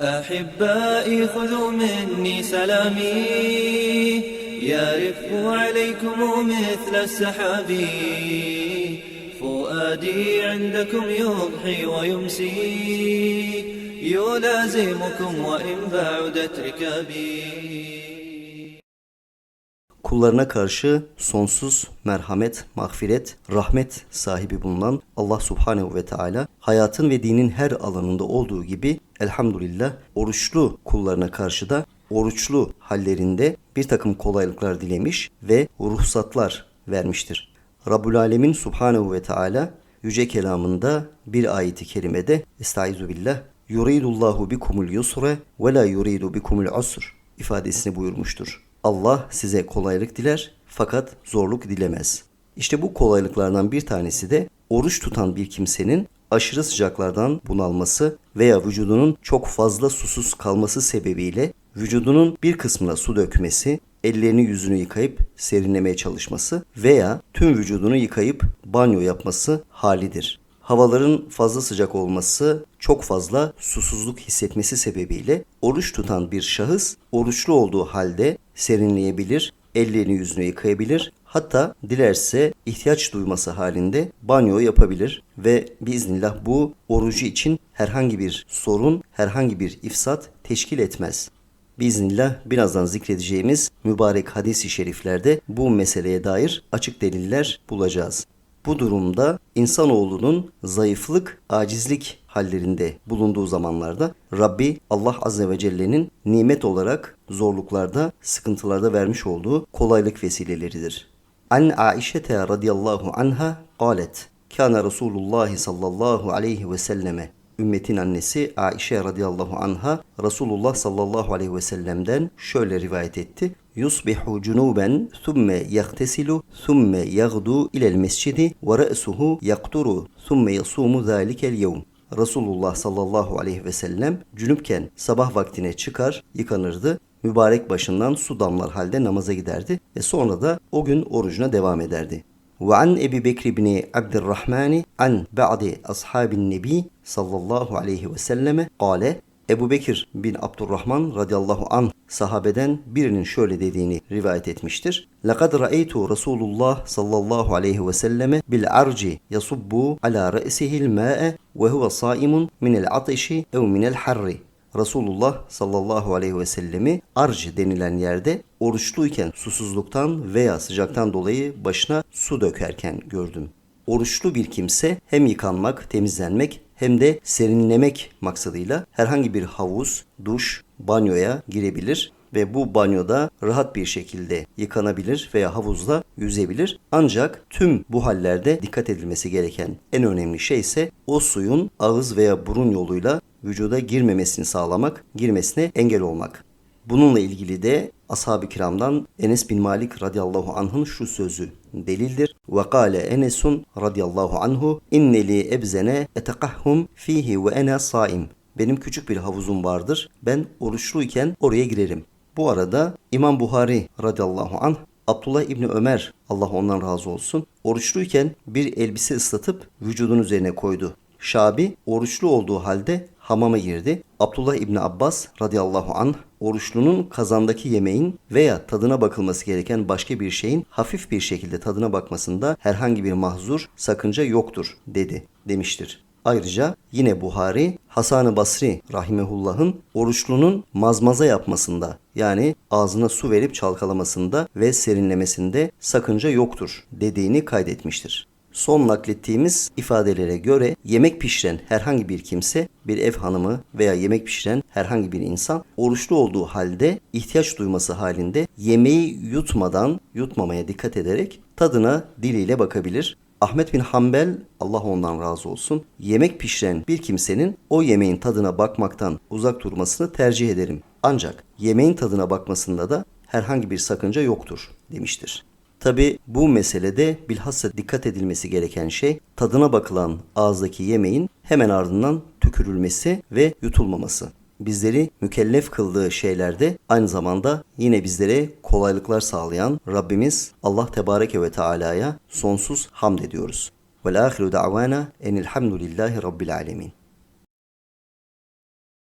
أحبائي خذوا مني سلامي. يرف عليكم مثل السحاب. فؤادي عندكم يضحي ويمسي. يلازمكم وإن بعدت ركابي. Kullarına karşı sonsuz merhamet, mağfiret, rahmet sahibi bulunan Allah Subhanehu ve Teala hayatın ve dinin her alanında olduğu gibi elhamdülillah oruçlu kullarına karşı da oruçlu hallerinde bir takım kolaylıklar dilemiş ve ruhsatlar vermiştir. Rabbul Alemin Subhanehu ve Teala yüce kelamında bir ayeti kerimede Estaizu billah yuridullahu bikumul yusre ve la yuridu bikumul usr ifadesini buyurmuştur. Allah size kolaylık diler fakat zorluk dilemez. İşte bu kolaylıklardan bir tanesi de oruç tutan bir kimsenin aşırı sıcaklardan bunalması veya vücudunun çok fazla susuz kalması sebebiyle vücudunun bir kısmına su dökmesi, ellerini yüzünü yıkayıp serinlemeye çalışması veya tüm vücudunu yıkayıp banyo yapması halidir. Havaların fazla sıcak olması, çok fazla susuzluk hissetmesi sebebiyle oruç tutan bir şahıs oruçlu olduğu halde serinleyebilir, ellerini yüzünü yıkayabilir. Hatta dilerse ihtiyaç duyması halinde banyo yapabilir ve biiznillah bu orucu için herhangi bir sorun, herhangi bir ifsat teşkil etmez. Biiznillah birazdan zikredeceğimiz mübarek hadis-i şeriflerde bu meseleye dair açık deliller bulacağız. Bu durumda insanoğlunun zayıflık, acizlik hallerinde bulunduğu zamanlarda Rabbi Allah Azze ve Celle'nin nimet olarak zorluklarda, sıkıntılarda vermiş olduğu kolaylık vesileleridir. An Aişete radıyallahu anha qalet. Kana Resulullah sallallahu aleyhi ve selleme ümmetin annesi Aişe radıyallahu anha Resulullah sallallahu aleyhi ve sellem'den şöyle rivayet etti. Yusbihu cunuben thumme yagtesilu thumme yagdu ilel mescidi ve re'suhu yakturu thumme yasumu zalikel yevm. Resulullah sallallahu aleyhi ve sellem cünüpken sabah vaktine çıkar, yıkanırdı. Mübarek başından su damlar halde namaza giderdi ve sonra da o gün orucuna devam ederdi. وعن أبي بكر بن عبد الرحمن عن بعض أصحاب النبي صلى الله عليه وسلم قال Ebu Bekir bin Abdurrahman radıyallahu anh sahabeden birinin şöyle dediğini rivayet etmiştir. لَقَدْ رَأَيْتُ رَسُولُ اللّٰهِ sallallahu aleyhi ve selleme bil arci yasubbu ala re'sihil ma'e ve huve saimun minel ateşi ev minel harri. Resulullah sallallahu aleyhi ve sellemi arc denilen yerde oruçluyken susuzluktan veya sıcaktan dolayı başına su dökerken gördüm. Oruçlu bir kimse hem yıkanmak, temizlenmek hem de serinlemek maksadıyla herhangi bir havuz, duş, banyoya girebilir ve bu banyoda rahat bir şekilde yıkanabilir veya havuzda yüzebilir. Ancak tüm bu hallerde dikkat edilmesi gereken en önemli şey ise o suyun ağız veya burun yoluyla vücuda girmemesini sağlamak, girmesine engel olmak. Bununla ilgili de ashab-ı kiramdan Enes bin Malik radıyallahu anh'ın şu sözü delildir. Ve kâle Enesun radıyallahu anhu inneli ebzene etekahhum fihi ve ene saim. Benim küçük bir havuzum vardır. Ben oruçluyken oraya girerim. Bu arada İmam Buhari radıyallahu anh Abdullah İbni Ömer Allah ondan razı olsun oruçluyken bir elbise ıslatıp vücudun üzerine koydu. Şabi oruçlu olduğu halde hamama girdi. Abdullah İbni Abbas radıyallahu anh oruçlunun kazandaki yemeğin veya tadına bakılması gereken başka bir şeyin hafif bir şekilde tadına bakmasında herhangi bir mahzur, sakınca yoktur dedi demiştir. Ayrıca yine Buhari Hasan-ı Basri rahimehullah'ın oruçlunun mazmaza yapmasında yani ağzına su verip çalkalamasında ve serinlemesinde sakınca yoktur dediğini kaydetmiştir. Son naklettiğimiz ifadelere göre yemek pişiren herhangi bir kimse, bir ev hanımı veya yemek pişiren herhangi bir insan oruçlu olduğu halde ihtiyaç duyması halinde yemeği yutmadan, yutmamaya dikkat ederek tadına diliyle bakabilir. Ahmet bin Hanbel Allah ondan razı olsun yemek pişiren bir kimsenin o yemeğin tadına bakmaktan uzak durmasını tercih ederim. Ancak yemeğin tadına bakmasında da herhangi bir sakınca yoktur demiştir. Tabi bu meselede bilhassa dikkat edilmesi gereken şey tadına bakılan ağızdaki yemeğin hemen ardından tükürülmesi ve yutulmaması. Bizleri mükellef kıldığı şeylerde aynı zamanda yine bizlere kolaylıklar sağlayan Rabbimiz Allah Tebareke ve Teala'ya sonsuz hamd ediyoruz. Ve ahiru da'vana enilhamdülillahi rabbil alemin.